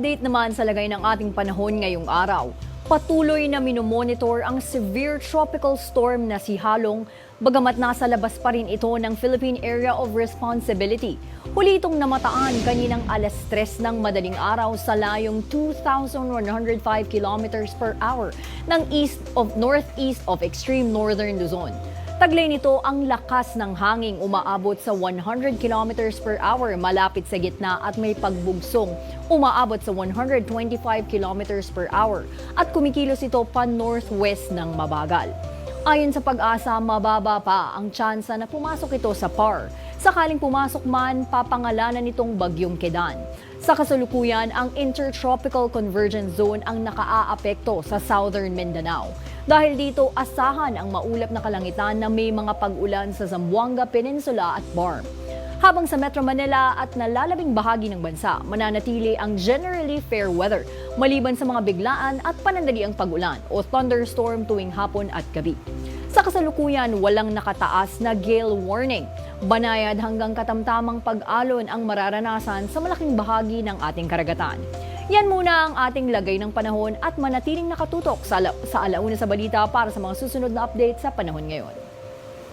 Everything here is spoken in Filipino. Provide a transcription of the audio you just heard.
Update naman sa lagay ng ating panahon ngayong araw. Patuloy na minomonitor ang severe tropical storm na si Halong, bagamat nasa labas pa rin ito ng Philippine Area of Responsibility. Huli itong namataan kaninang alas 3 ng madaling araw sa layong 2,105 kilometers per hour ng east of northeast of extreme northern Luzon. Taglay nito ang lakas ng hanging umaabot sa 100 kilometers per hour malapit sa gitna at may pagbugsong umaabot sa 125 kilometers per hour at kumikilos ito pa northwest ng mabagal. Ayon sa pag-asa, mababa pa ang tsansa na pumasok ito sa PAR. Sakaling pumasok man, papangalanan nitong Bagyong Kedan. Sa kasalukuyan, ang Intertropical Convergence Zone ang nakaaapekto sa southern Mindanao. Dahil dito, asahan ang maulap na kalangitan na may mga pag-ulan sa Zamboanga Peninsula at Barm. Habang sa Metro Manila at nalalabing bahagi ng bansa, mananatili ang generally fair weather maliban sa mga biglaan at panandaliang pag-ulan o thunderstorm tuwing hapon at gabi. Sa kasalukuyan, walang nakataas na gale warning. Banayad hanggang katamtamang pag-alon ang mararanasan sa malaking bahagi ng ating karagatan. Yan muna ang ating lagay ng panahon at manatiling nakatutok sa, ala- sa alauna sa balita para sa mga susunod na update sa panahon ngayon.